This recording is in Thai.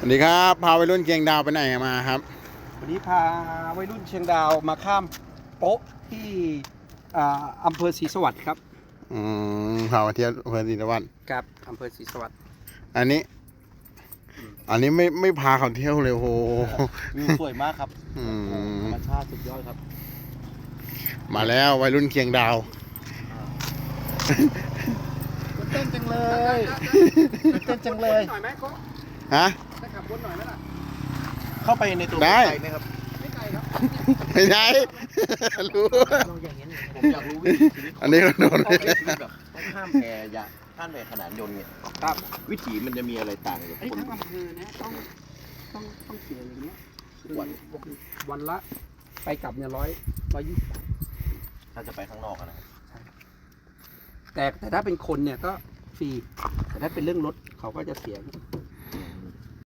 สวัสดีครับพาวัยรุ่นเกียงดาวไปไหนมาครับ วันนี้พาวัยรุ่นเชียงดาวมาข้ามโป๊ะที่อ่าอำเภอศรีสวัสดิ์ครับอืมพามาเที่ยวอำเภอศรีนวัตรกับอำเภอศรีสวัสดิ์อันนี้ อันนี้ไม่ไม่พาเขาเที่ยวเลยโอ้โหวิวสวยมากครับอืมธรรมชาติสุดยอดครับ มาแล้ววัยรุ่นเกียงดาวเต้นจังเลยเต้นจังเลยหน่อยไหมโค้ฮะได้ขับ วนหน่อยไหมล่ะเข้าไปในตัวได้ไกลไหมครับไม่ไกลครับไม่ใช่ รู้ผมอยากรู้วิถีชีวิตอันนี้ก็โดนต้องใช้ชีวิตแบบต้องข้ามแพยะข้ามแพขนานยนต์เนี่ยครับวิถีมันจะมีอะไรต่างจากไอ้ยคนทั้งอำเภอนะต้องต้องต้องเสียอย่างเงี้ยวันวันละไปกลับเนี่ยร้อยร้อยยี่สิบถ้าจะไปข้างนอกอะนะครับแต่แต่ถ้าเป็นคนเนี่ยก็ฟรีแต่ถ้าเป็นเรื่องรถเขาก็จะเสีย